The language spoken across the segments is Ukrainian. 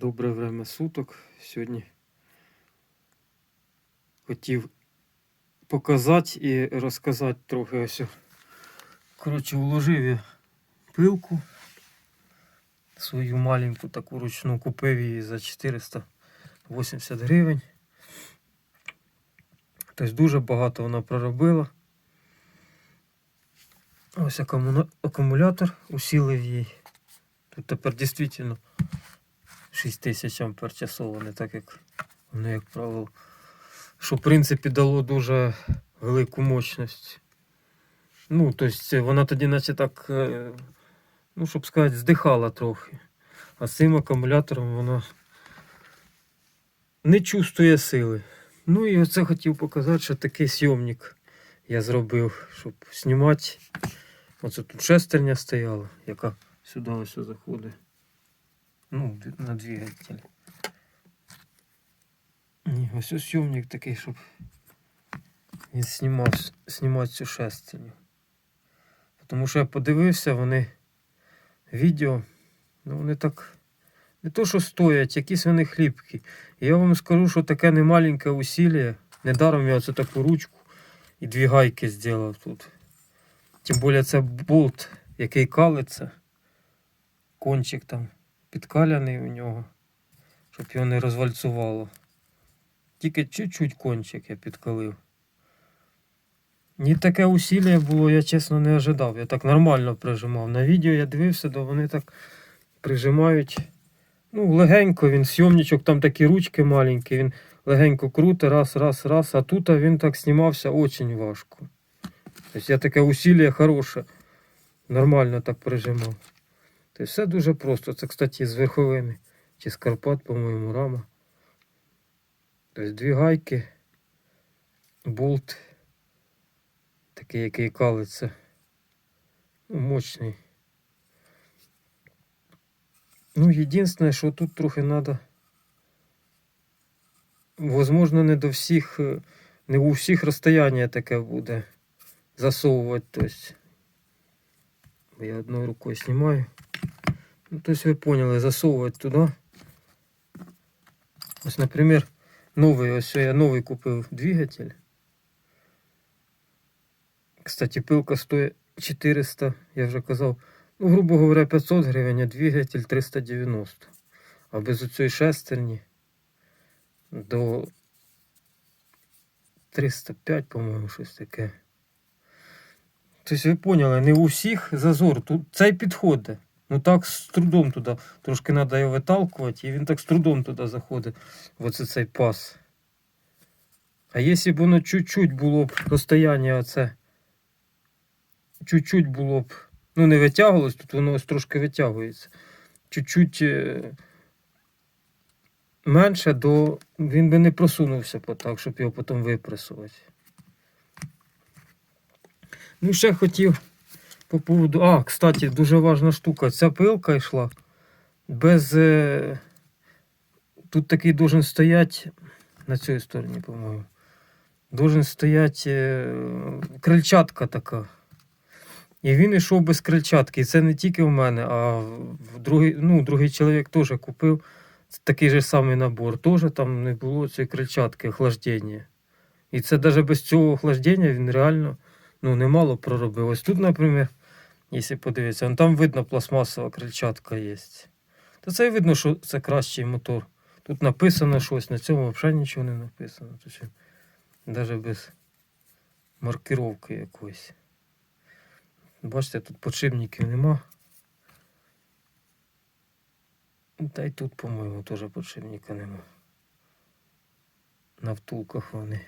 Добре время суток. Сьогодні хотів показати і розказати трохи ось. Коротше, вложив я пилку свою маленьку таку ручну купив її за 480 гривень. Тобто дуже багато вона проробила. Ось акумулятор усілив їй. Тут тепер дійсно 6000 ампер часово, не так як воно, як правило. Що в принципі дало дуже велику мощність. Ну, тобто вона тоді, наче так, е, ну, щоб сказати, здихала трохи. А з цим акумулятором вона не чувствує сили. Ну і оце хотів показати, що такий сйомник я зробив, щоб знімати. Оце тут шестерня стояла, яка сюди ось заходить. Ну, на двигатель. Ні, ось ось сйомник такий, щоб він знімав, знімати цю шестерню. Тому що я подивився, вони відео, ну вони так. Не то, що стоять, якісь вони хлібкі. І я вам скажу, що таке немаленьке усилля. Недаром я оце таку ручку і дві гайки зробив тут. Тим більше це болт, який калиться. Кончик там підкаляний у нього, щоб його не розвальцювало. Тільки чуть-чуть кончик я підкалив. Ні таке усилля було, я чесно не ожидав. Я так нормально прижимав. На відео я дивився, то вони так прижимають. Ну, легенько він, сйомничок, там такі ручки маленькі, він легенько круто, раз, раз, раз, а тут він так знімався очень важко. Тобто я таке усилля хороше, нормально так прижимав. Тобто все дуже просто. Це, кстати, з верховини. Чи з Карпат, по-моєму, рама. Тобто дві гайки, болт, такий, який калиться. Ну, мощний. Ну, єдине, що тут трохи треба. Возможно, не до всіх, е, не у всіх розстояння таке буде засовувати. Тобто, я одною рукою знімаю. Ну, тобто ви поняли, засовувати туди. Ось, наприклад, новий, ось я новий купив двигатель. Кстати, пилка стоїть 400, я вже казав, ну, грубо говоря, 500 гривень, а двигатель 390. А без оцієї шестерні до 305, по-моєму, щось таке. Тобто ви поняли, не у всіх зазор. Тут цей підходить. Ну так з трудом туди. Трошки треба його виталкувати, і він так з трудом туди заходить. Оце цей пас. А якщо б воно чуть-чуть було б розстояння оце. Чуть-чуть було б. Ну, не витягувалось, тут воно ось трошки витягується. Чуть-чуть е, менше, до він би не просунувся так, щоб його потім випресувати. Ну, ще хотів по поводу. А, кстати, дуже важна штука. Ця пилка йшла без. е, Тут такий должен стояти на цій стороні, по-моєму. Должен стояти е, крильчатка така. І він йшов без крильчатки. І це не тільки в мене, а в другий, ну, другий чоловік теж купив такий же самий набор. Теж там не було цієї крильчатки, охлаждення. І це навіть без цього охлаждення він реально ну, немало проробив. Ось тут, наприклад, якщо подивитися, вон там видно пластмасова крильчатка є. То це видно, що це кращий мотор. Тут написано щось, на цьому взагалі нічого не написано. Тобто, навіть без маркировки якоїсь. Бачите, тут подшипників нема. Та й тут, по-моєму, теж подшипника нема. На втулках вони.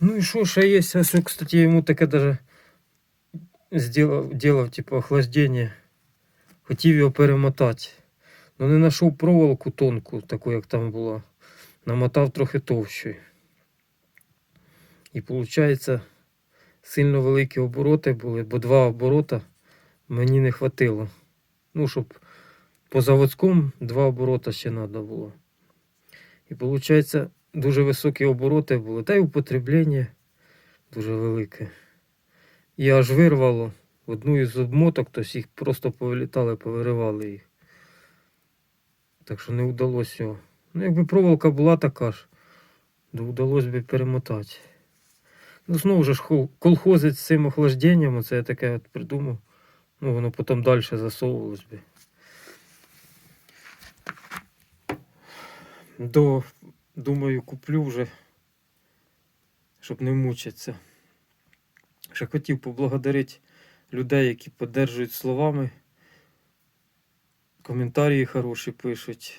Ну і що ще є? Ось, кстати, йому таке даже сделав, делав, типу, охлаждення. Хотів його перемотати. Ну не знайшов проволоку тонку, таку, як там була. Намотав трохи товщою. І виходить, сильно великі обороти були, бо два оборота мені не хватило. Ну, щоб по заводському два оборота ще треба було. І виходить, дуже високі обороти були, та й употреблення дуже велике. І аж вирвало одну із обмоток, тобто їх просто повилітали, повиривали їх. Так що не вдалося його. Ну, якби проволока була така ж, то вдалося би перемотати. Ну, знову ж колхозить з цим охлажденням, оце я таке от придумав. Ну, воно потім далі засовувалось би. До, думаю, куплю вже, щоб не мучитися. Ще хотів поблагодарити людей, які підтримують словами. Коментарі хороші пишуть.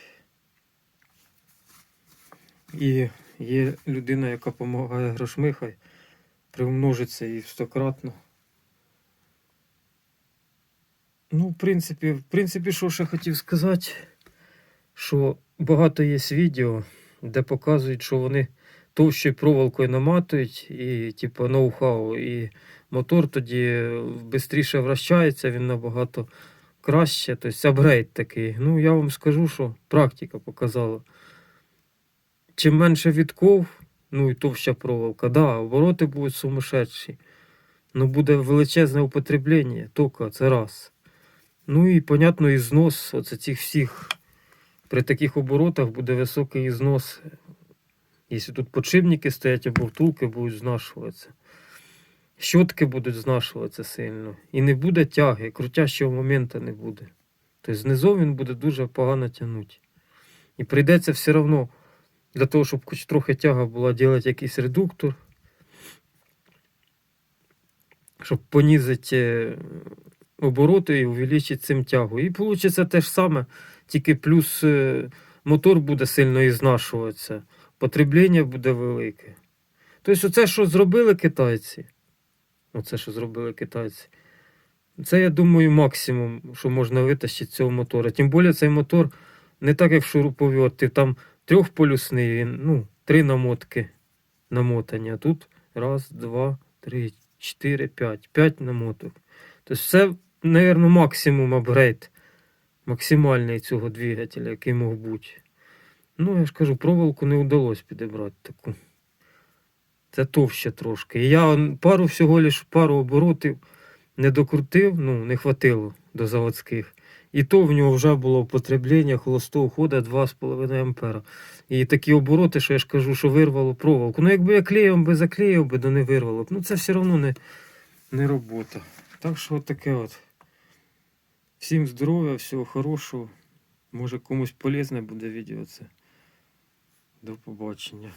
І є людина, яка допомагає грошми, хай приумножиться і стократно. Ну, в принципі, в принципі, що ще хотів сказати, що багато є відео, де показують, що вони товщою проволокою наматують, і типу ноу-хау, і мотор тоді швидше вращається, він набагато краще, тобто апгрейд такий. Ну, я вам скажу, що практика показала. Чим менше відков, ну і товща проволока, да, обороти будуть сумасшедші. Ну, буде величезне употреблення, тока, це раз. Ну і, понятно, і знос оце всіх. При таких оборотах буде високий знос. Якщо тут подшипники стоять або втулки будуть знашуватися. Щотки будуть знашуватися сильно. І не буде тяги, крутящого моменту не буде. Тобто знизу він буде дуже погано тягнути. І прийдеться все одно для того, щоб хоч трохи тяга була, робити якийсь редуктор, щоб понизити е, обороти і увеличити цим тягу. І вийде те ж саме, тільки плюс е, мотор буде сильно ізнашуватися, потреблення буде велике. Тобто, оце, що зробили китайці, оце, що зробили китайці, це, я думаю, максимум, що можна витащити з цього мотора. Тим більше цей мотор не так, як в шуруповерт, ти там трьохполюсний, він, ну, три намотки намотані, а тут раз, два, три, чотири, п'ять. П'ять намоток. Тобто це, мабуть, максимум апгрейд максимальний цього двигателя, який мог бути. Ну, я ж кажу, проволоку не вдалося підібрати таку. Це товще трошки. Я пару всього лиш пару оборотів не докрутив, ну, не хватило до заводських. І то в нього вже було потреблення холостого хода 2,5 ампера. І такі обороти, що я ж кажу, що вирвало проволоку. Ну, якби я клеєм би заклеїв би, то не вирвало б. Ну, це все одно не, не робота. Так що от таке от. Всім здоров'я, всього хорошого. Може комусь полезне буде відео це. До побачення.